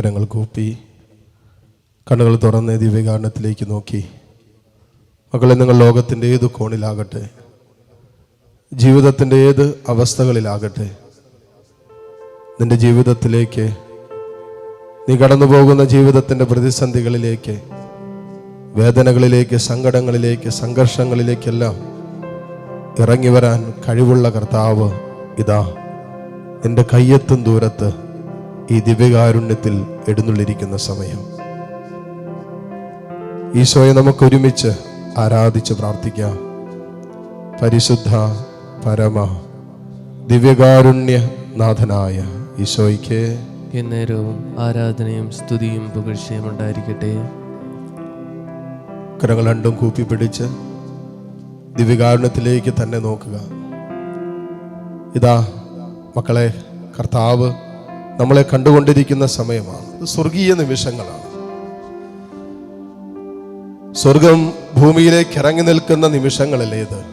കരങ്ങൾ കൂപ്പി കണ്ണുകൾ തുറന്ന് ദിവ്യകാരണത്തിലേക്ക് നോക്കി. മക്കളെ നിങ്ങൾ ലോകത്തിന്റെ ഏത് കോണിലാകട്ടെ? ജീവിതത്തിന്റെ ഏത് അവസ്ഥകളിലാകട്ടെ? നിന്റെ ജീവിതത്തിലേക്ക് നീ കടന്നു പോകുന്ന ജീവിതത്തിന്റെ പ്രതിസന്ധികളിലേക്ക് വേദനകളിലേക്ക് സങ്കടങ്ങളിലേക്ക് സംഘർഷങ്ങളിലേക്കെല്ലാം ഇറങ്ങി വരാൻ കഴിവുള്ള കർത്താവ് ഇതാ. എന്റെ കയ്യെത്തും ദൂരത്ത് ഈ ദിവ്യകാരുണ്യത്തിൽ എഴുന്നള്ളിരിക്കുന്ന സമയം. ഈശോയെ നമുക്ക് ഒരുമിച്ച് ആരാധിച്ച് പ്രാർത്ഥിക്കാം. പരിശുദ്ധ പരമ ദിവ്യകാരുണ്യ നാഥനായ ഈശോയ്ക്ക് എന്നേരവും ആരാധനയും സ്തുതിയും പുകഴ്ചയും ഉണ്ടായിരിക്കട്ടെ. കരങ്ങൾ രണ്ടും കൂപ്പി പിടിച്ച് ദിവ്യകാരുണ്യത്തിലേക്ക് തന്നെ നോക്കുക. ഇതാ മക്കളെ കർത്താവ് നമ്മളെ കണ്ടുകൊണ്ടിരിക്കുന്ന സമയമാണ്. സ്വർഗീയ നിമിഷങ്ങളാണ്. സ്വർഗം ഭൂമിയിലേക്ക് ഇറങ്ങി നിൽക്കുന്ന നിമിഷങ്ങളല്ലേ ഇത്?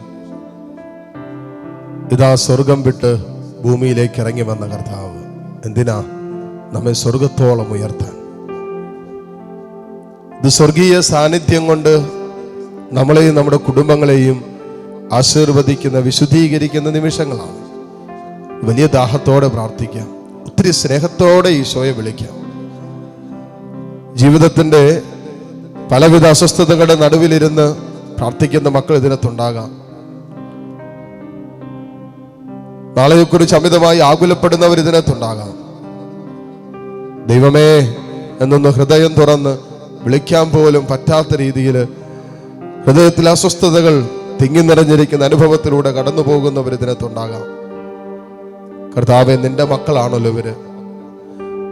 ഇതാ സ്വർഗം വിട്ട് ഭൂമിയിലേക്ക് ഇറങ്ങി വന്ന കർത്താവ്. എന്തിനാ? നമ്മെ സ്വർഗത്തോളം ഉയർത്താൻ. ഇത് സ്വർഗീയ സാന്നിധ്യം കൊണ്ട് നമ്മളെയും നമ്മുടെ കുടുംബങ്ങളെയും ആശീർവദിക്കുന്ന വിശുദ്ധീകരിക്കുന്ന നിമിഷങ്ങളാണ്. വലിയ ദാഹത്തോടെ പ്രാർത്ഥിക്കാം. ഒത്തിരി സ്നേഹത്തോടെ ഈശോയെ വിളിക്കാം. ജീവിതത്തിന്റെ പലവിധ അസ്വസ്ഥതകളുടെ നടുവിലിരുന്ന് പ്രാർത്ഥിക്കുന്ന മക്കൾ ഇതിനകത്തുണ്ടാകാം. നാളെയെക്കുറിച്ച് അമിതമായി ആകുലപ്പെടുന്നവർ ഇതിനകത്തുണ്ടാകാം. ദൈവമേ എന്നൊന്ന് ഹൃദയം തുറന്ന് വിളിക്കാൻ പോലും പറ്റാത്ത രീതിയിൽ ഹൃദയത്തിലെ അസ്വസ്ഥതകൾ തിങ്ങി നിറഞ്ഞിരിക്കുന്ന അനുഭവത്തിലൂടെ കടന്നു പോകുന്നവർ ഇതിനകത്തുണ്ടാകാം. കർത്താവെ നിന്റെ മക്കളാണല്ലോ ഇവർ.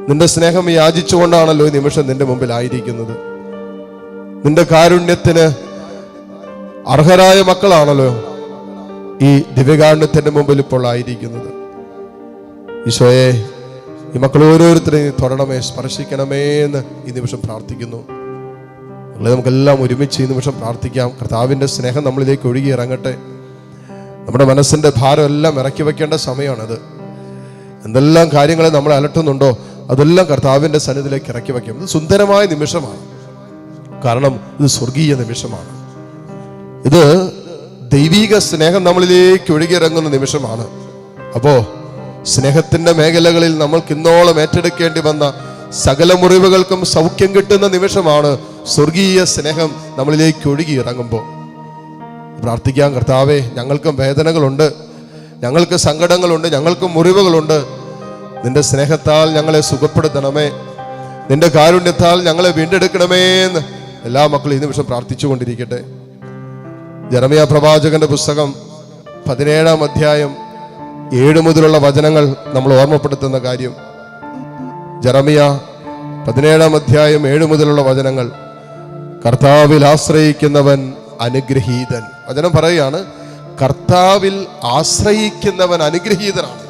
നിന്റെ സ്നേഹം യാചിച്ചുകൊണ്ടാണല്ലോ ഈ നിമിഷം നിന്റെ മുമ്പിൽ ആയിരിക്കുന്നത് നിന്റെ കാരുണ്യത്തിന് അർഹരായ മക്കളാണല്ലോ ഈ ദിവ്യകാരുണ്യത്തിന്റെ മുമ്പിൽ ഇപ്പോൾ ആയിരിക്കുന്നത്. ഈശോയെ ഈ മക്കൾ ഓരോരുത്തരെയും തൊടണമേ സ്പർശിക്കണമേ എന്ന് ഈ നിമിഷം പ്രാർത്ഥിക്കുന്നു. നമ്മളെ നമുക്കെല്ലാം ഒരുമിച്ച് ഈ നിമിഷം പ്രാർത്ഥിക്കാം. കർത്താവിന്റെ സ്നേഹം നമ്മളിലേക്ക് ഒഴുകി ഇറങ്ങട്ടെ. നമ്മുടെ മനസ്സിന്റെ ഭാരം എല്ലാം ഇറക്കി വയ്ക്കേണ്ട സമയമാണത്. എന്തെല്ലാം കാര്യങ്ങളെ നമ്മൾ അലട്ടുന്നുണ്ടോ അതെല്ലാം കർത്താവിന്റെ സന്നിധിയിലേക്ക് ഇറക്കി വയ്ക്കും. ഇത് സുന്ദരമായ നിമിഷമാണ്. കാരണം ഇത് സ്വർഗീയ നിമിഷമാണ്. ഇത് ദൈവീക സ്നേഹം നമ്മളിലേക്ക് ഒഴുകിയിറങ്ങുന്ന നിമിഷമാണ്. അപ്പോ സ്നേഹത്തിന്റെ മേഖലകളിൽ നമ്മൾക്ക് ഇന്നോളം ഏറ്റെടുക്കേണ്ടി വന്ന സകല മുറിവുകൾക്കും സൗഖ്യം കിട്ടുന്ന നിമിഷമാണ് സ്വർഗീയ സ്നേഹം നമ്മളിലേക്ക് ഒഴുകി ഇറങ്ങുമ്പോൾ പ്രാർത്ഥിക്കാം കർത്താവേ ഞങ്ങൾക്കും വേദനകളുണ്ട്. ഞങ്ങൾക്ക് സങ്കടങ്ങളുണ്ട് ഞങ്ങൾക്ക് മുറിവുകളുണ്ട്. നിന്റെ സ്നേഹത്താൽ ഞങ്ങളെ സുഖപ്പെടുത്തണമേ. നിന്റെ കാരുണ്യത്താൽ ഞങ്ങളെ വീണ്ടെടുക്കണമേ എന്ന് എല്ലാ മക്കളും ഈ നിമിഷം പ്രാർത്ഥിച്ചുകൊണ്ടിരിക്കട്ടെ. ജനമയ പ്രവാചകന്റെ പുസ്തകം പതിനേഴാം അധ്യായം ഏഴ് മുതലുള്ള വചനങ്ങൾ നമ്മൾ ഓർമ്മപ്പെടുത്തുന്ന കാര്യം. ജറമിയ പതിനേഴാം അധ്യായം ഏഴ് മുതലുള്ള വചനങ്ങൾ. കർത്താവിൽ ആശ്രയിക്കുന്നവൻ അനുഗ്രഹീതൻ. വചനം പറയുകയാണ് കർത്താവിൽ ആശ്രയിക്കുന്നവൻ അനുഗ്രഹീതനാണ്.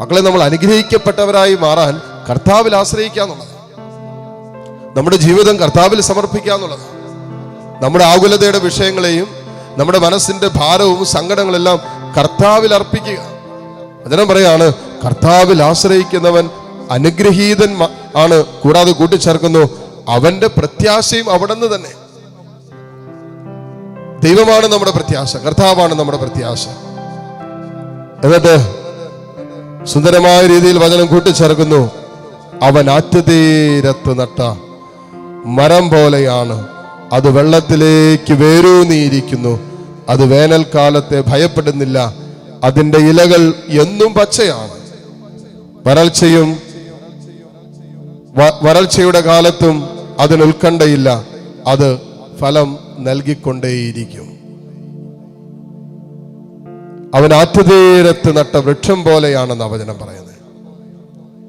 മക്കളെ നമ്മൾ അനുഗ്രഹിക്കപ്പെട്ടവരായി മാറാൻ കർത്താവിൽ ആശ്രയിക്കുക എന്നുള്ളത് നമ്മുടെ ജീവിതം കർത്താവിൽ സമർപ്പിക്കുക എന്നുള്ളത് നമ്മുടെ ആകുലതയുടെ വിഷയങ്ങളെയും നമ്മുടെ മനസ്സിന്റെ ഭാരവും സങ്കടങ്ങളെല്ലാം കർത്താവിൽ അർപ്പിക്കുക. വചനം പറയാണ് കർത്താവിൽ ആശ്രയിക്കുന്നവൻ അനുഗ്രഹീതൻ ആണ്. കൂടാതെ കൂട്ടിച്ചേർക്കുന്നു അവന്റെ പ്രത്യാശയും അവിടെ നിന്ന് തന്നെ. ദൈവമാണ് നമ്മുടെ പ്രത്യാശ കർത്താവാണ് നമ്മുടെ പ്രത്യാശ. എന്നിട്ട് സുന്ദരമായ രീതിയിൽ വചനം കൂട്ടിച്ചേർക്കുന്നു. അവൻ ആറ്റുതീരത്ത് നട്ട മരം പോലെയാണ്. അത് വെള്ളത്തിലേക്ക് വേരൂന്നിയിരിക്കുന്നു. അത് വേനൽക്കാലത്തെ ഭയപ്പെടുന്നില്ല. അതിന്റെ ഇലകൾ എന്നും പച്ചയാണ്. വരൾച്ചയും വരൾച്ചയുടെ കാലത്തും അതിന് ഉത്കണ്ഠയില്ല. അത് ഫലം നൽകിക്കൊണ്ടേയിരിക്കും. അവൻ ആറ്റുതീരത്ത് നട്ട വൃക്ഷം പോലെയാണെന്ന് വചനം പറയുന്നത്.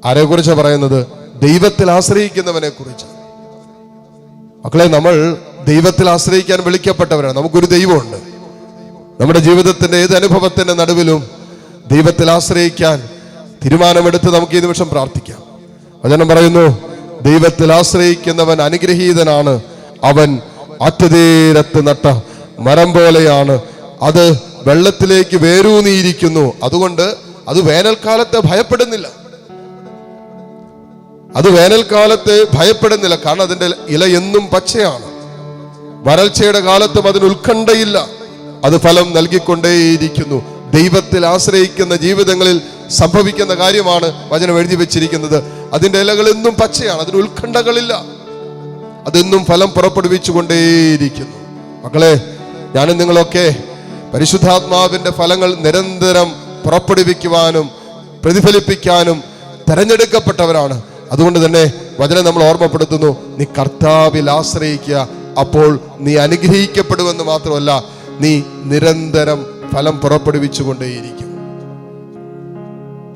ആരെക്കുറിച്ച് പറയുന്നത്? ദൈവത്തിൽ ആശ്രയിക്കുന്നവനെ കുറിച്ച്. മക്കളെ നമ്മൾ ദൈവത്തിൽ ആശ്രയിക്കാൻ വിളിക്കപ്പെട്ടവരാണ്. നമുക്കൊരു ദൈവമുണ്ട്. നമ്മുടെ ജീവിതത്തിന്റെ ഏത് അനുഭവത്തിന്റെ നടുവിലും ദൈവത്തിൽ ആശ്രയിക്കാൻ തീരുമാനമെടുത്ത് നമുക്ക് ഈ നിമിഷം പ്രാർത്ഥിക്കാം. വചനം പറയുന്നു ദൈവത്തിൽ ആശ്രയിക്കുന്നവൻ അനുഗ്രഹീതനാണ്. അവൻ ആറ്റുതീരത്ത് നട്ട മരം പോലെയാണ്. അത് വെള്ളത്തിലേക്ക് വേരൂന്നിയിരിക്കുന്നു. അതുകൊണ്ട് അത് വേനൽക്കാലത്തെ ഭയപ്പെടുന്നില്ല. അത് വേനൽക്കാലത്തെ ഭയപ്പെടുന്നില്ല. കാരണം അതിന്റെ ഇല എന്നും പച്ചയാണ്. വരൾച്ചയുടെ കാലത്തും അതിന് ഉത്കണ്ഠയില്ല. അത് ഫലം നൽകിക്കൊണ്ടേയിരിക്കുന്നു. ദൈവത്തിൽ ആശ്രയിക്കുന്ന ജീവിതങ്ങളിൽ സംഭവിക്കുന്ന കാര്യമാണ് വചനം എഴുതി വെച്ചിരിക്കുന്നത്. അതിന്റെ ഇലകൾ എന്നും പച്ചയാണ്. അതിന് ഉത്കണ്ഠകളില്ല. അതെന്നും ഫലം പുറപ്പെടുവിച്ചുകൊണ്ടേയിരിക്കുന്നു. മക്കളെ ഞാനും നിങ്ങളൊക്കെ പരിശുദ്ധാത്മാവിന്റെ ഫലങ്ങൾ നിരന്തരം പുറപ്പെടുവിക്കുവാനും പ്രതിഫലിപ്പിക്കാനും തെരഞ്ഞെടുക്കപ്പെട്ടവരാണ്. അതുകൊണ്ട് തന്നെ വചനം നമ്മൾ ഓർമ്മപ്പെടുത്തുന്നു നീ കർത്താവിൽ ആശ്രയിക്കുക അപ്പോൾ നീ അനുഗ്രഹിക്കപ്പെടുമെന്ന് മാത്രമല്ല നീ നിരന്തരം ഫലം പുറപ്പെടുവിച്ചുകൊണ്ടേയിരിക്കും.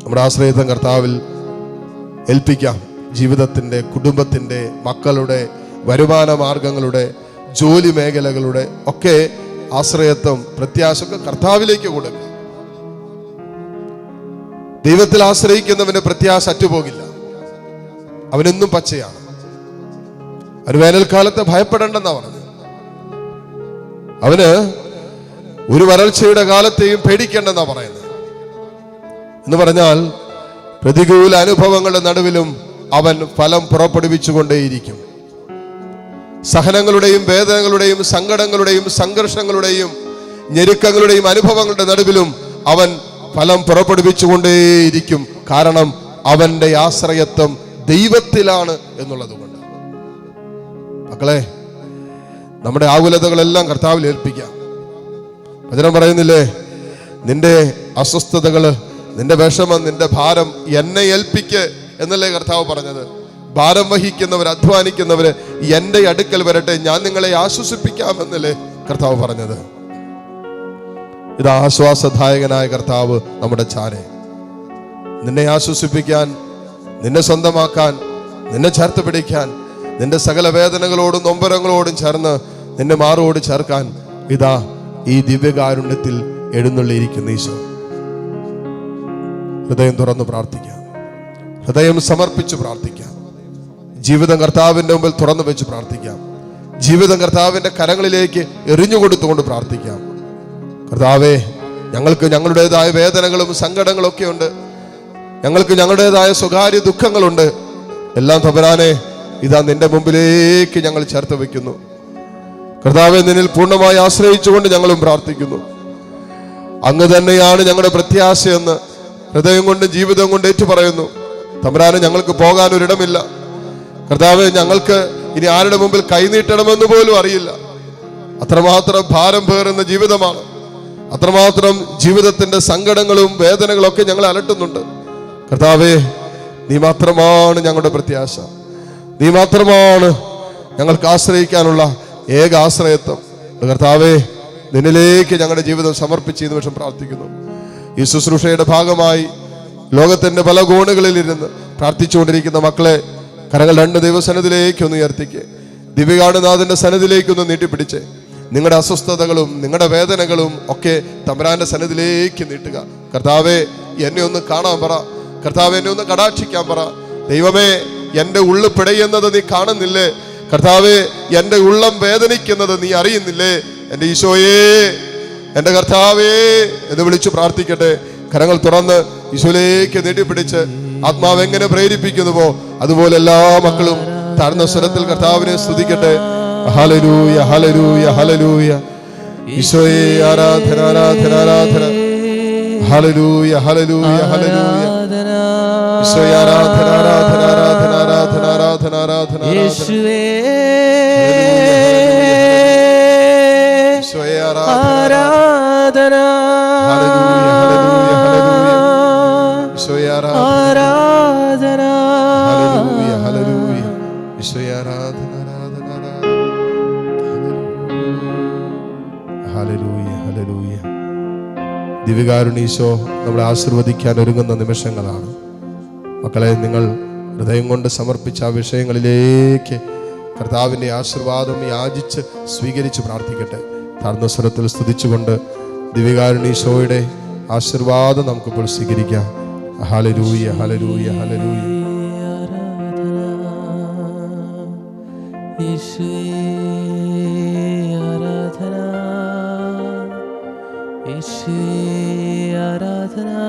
നമ്മുടെ ആശ്രയത്വം കർത്താവിൽ ഏൽപ്പിക്കാം. ജീവിതത്തിന്റെ കുടുംബത്തിന്റെ മക്കളുടെ വരുമാന മാർഗങ്ങളുടെ ജോലി മേഖലകളുടെ ഒക്കെ ആശ്രയത്വം പ്രത്യാശക്ക് കർത്താവിലേക്ക് കൊടുക്കുക ദൈവത്തിൽ ആശ്രയിക്കുന്നവന്റെ പ്രത്യാശ അറ്റുപോകില്ല. അവനെന്നും പച്ചയാണ്. അവന് വേനൽക്കാലത്ത് ഭയപ്പെടേണ്ടെന്നാ പറഞ്ഞത്. അവന് ഒരു വരൾച്ചയുടെ കാലത്തെയും പേടിക്കേണ്ടെന്നാ പറയുന്നത്. എന്ന് പറഞ്ഞാൽ പ്രതികൂല അനുഭവങ്ങളുടെ നടുവിലും അവൻ ഫലം പുറപ്പെടുവിച്ചുകൊണ്ടേയിരിക്കും. സഹനങ്ങളുടെയും വേദനകളുടെയും സങ്കടങ്ങളുടെയും സംഘർഷങ്ങളുടെയും ഞെരുക്കങ്ങളുടെയും അനുഭവങ്ങളുടെ നടുവിലും അവൻ ഫലം പുറപ്പെടുവിച്ചുകൊണ്ടേയിരിക്കും. കാരണം അവന്റെ ആശ്രയത്വം ദൈവത്തിലാണ് എന്നുള്ളത് കൊണ്ട് മക്കളെ നമ്മുടെ ആകുലതകളെല്ലാം കർത്താവിൽ ഏൽപ്പിക്കാം. വചനം പറയുന്നില്ലേ? നിന്റെ അസ്വസ്ഥതകൾ നിന്റെ വിഷമം നിന്റെ ഭാരം എന്നെ ഏൽപ്പിക്ക് എന്നല്ലേ കർത്താവ് പറഞ്ഞത്. ഭാരം വഹിക്കുന്നവർ അധ്വാനിക്കുന്നവര് എന്റെ അടുക്കൽ വരട്ടെ ഞാൻ നിങ്ങളെ ആശ്വസിപ്പിക്കാമെന്നല്ലേ കർത്താവ് പറഞ്ഞത്. ഇത് ആശ്വാസദായകനായ കർത്താവ് നമ്മുടെ ചാരെ. നിന്നെ ആശ്വസിപ്പിക്കാൻ നിന്നെ സ്വന്തമാക്കാൻ നിന്നെ ചേർത്ത് പിടിക്കാൻ നിന്റെ സകല വേദനകളോടും നൊമ്പരങ്ങളോടും ചേർന്ന് നിന്നെ മാറോട് ചേർക്കാൻ ഇതാ ഈ ദിവ്യകാരുണ്യത്തിൽ എഴുന്നള്ളിയിരിക്കുന്ന ഈശോ. ഹൃദയം തുറന്ന് പ്രാർത്ഥിക്കാം. ഹൃദയം സമർപ്പിച്ച് പ്രാർത്ഥിക്കാം. ജീവിതം കർത്താവിന്റെ മുമ്പിൽ തുറന്നു വെച്ച് പ്രാർത്ഥിക്കാം. ജീവിതം കർത്താവിന്റെ കരങ്ങളിലേക്ക് എറിഞ്ഞുകൊടുത്തുകൊണ്ട് പ്രാർത്ഥിക്കാം. കർത്താവേ ഞങ്ങൾക്ക് ഞങ്ങളുടേതായ വേദനകളും സങ്കടങ്ങളും ഒക്കെ ഉണ്ട്. ഞങ്ങൾക്ക് ഞങ്ങളുടേതായ സ്വകാര്യ ദുഃഖങ്ങളുണ്ട്. എല്ലാം തപരാനെ ഇതാ നിന്റെ മുമ്പിലേക്ക് ഞങ്ങൾ ചേർത്ത് വെക്കുന്നു കർത്താവെ നിന്നിൽ പൂർണമായി ആശ്രയിച്ചുകൊണ്ട് ഞങ്ങളും പ്രാർത്ഥിക്കുന്നു. അങ്ങ് തന്നെയാണ് ഞങ്ങളുടെ പ്രത്യാശയെന്ന് ഹൃദയം കൊണ്ടും ജീവിതം കൊണ്ട് ഏറ്റു പറയുന്നു തമ്പുരാന് ഞങ്ങൾക്ക് പോകാൻ ഒരിടമില്ല കർത്താവ് ഞങ്ങൾക്ക് ഇനി ആരുടെ മുമ്പിൽ കൈനീട്ടണമെന്ന് പോലും അറിയില്ല. അത്രമാത്രം ഭാരം പേറുന്ന ജീവിതമാണ്. അത്രമാത്രം ജീവിതത്തിന്റെ സങ്കടങ്ങളും വേദനകളും ഒക്കെ ഞങ്ങൾ അലട്ടുന്നുണ്ട്. കർത്താവേ നീ മാത്രമാണ് ഞങ്ങളുടെ പ്രത്യാശ. നീ മാത്രമാണ് ഞങ്ങൾക്ക് ആശ്രയിക്കാനുള്ള ഏക ആശ്രയത്വം. കർത്താവേ നിന്നിലേക്ക് ഞങ്ങളുടെ ജീവിതം സമർപ്പിച്ച് ഈ നിമിഷം പ്രാർത്ഥിക്കുന്നു. ഈ ശുശ്രൂഷയുടെ ഭാഗമായി ലോകത്തിന്റെ പല കോണുകളിൽ ഇരുന്ന് പ്രാർത്ഥിച്ചുകൊണ്ടിരിക്കുന്ന മക്കളെ കരങ്ങൾ രണ്ട് ദൈവസനത്തിലേക്ക് ഒന്ന് ഉയർത്തിക്ക്. ദിവ്യകാണനാഥന്റെ സനത്തിലേക്ക് ഒന്ന് നീട്ടിപ്പിടിച്ച്. നിങ്ങളുടെ അസ്വസ്ഥതകളും നിങ്ങളുടെ വേദനകളും ഒക്കെ തമ്പരാന്റെ സനത്തിലേക്ക് നീട്ടുക. കർത്താവെ എന്നെ ഒന്ന് കാണാൻ പറ. കർത്താവ് എന്നെ ഒന്ന് കടാക്ഷിക്കാൻ പറ. ദൈവമേ എന്റെ ഉള്ളു പിടയുന്നത് നീ കാണുന്നില്ലേ? കർത്താവെ എന്റെ ഉള്ളം വേദനിക്കുന്നത് നീ അറിയുന്നില്ലേ? എന്റെ ഈശോയേ എന്റെ കർത്താവേ എന്ന് വിളിച്ചു പ്രാർത്ഥിക്കട്ടെ. കരങ്ങൾ തുറന്ന് ഈശോയിലേക്ക് നീട്ടിപ്പിടിച്ച്. ആത്മാവ് എങ്ങനെ പ്രേരിപ്പിക്കുന്നുവോ അതുപോലെ എല്ലാ മക്കളും താഴ്ന്ന സ്വരത്തിൽ കർത്താവിനെ സ്തുതിക്കട്ടെ. ഹലരൂയ ഹലരൂയ ഹലരൂയ ഈശോയെ ആരാധന ആരാധന ആരാധന. ഹലരൂയ ഹലരൂയ ഹലരൂയ ഈശോയെ ആരാധന ആരാധന ആരാധന ആരാധന ആരാധന ആരാധന ഈശോയെ ആരാധന. ഹല്ലേലൂയ, ഹല്ലേലൂയ, ഹല്ലേലൂയ. ഈശോയെ ആരാധന. ഈശോയെ ആരാധന ആരാധന ആരാധന. ദിവ്യകാരുണീശോ നമ്മളെ ആശീർവദിക്കാൻ ഒരുങ്ങുന്ന നിമിഷങ്ങളാണ്. മക്കളെ നിങ്ങൾ ഹൃദയം കൊണ്ട് സമർപ്പിച്ച ആ വിഷയങ്ങളിലേക്ക് കർത്താവിന്റെ ആശീർവാദം യാചിച്ച് സ്വീകരിച്ച് പ്രാർത്ഥിക്കട്ടെ. താഴ്ന്ന സ്വരത്തിൽ സ്തുതിച്ചുകൊണ്ട് ദിവ്യകാരുണീശോയുടെ ആശീർവാദം നമുക്കിപ്പോൾ സ്വീകരിക്കാം. ഹലരൂയ ഹലരൂയ ഹലരൂയ এসে আরাধনা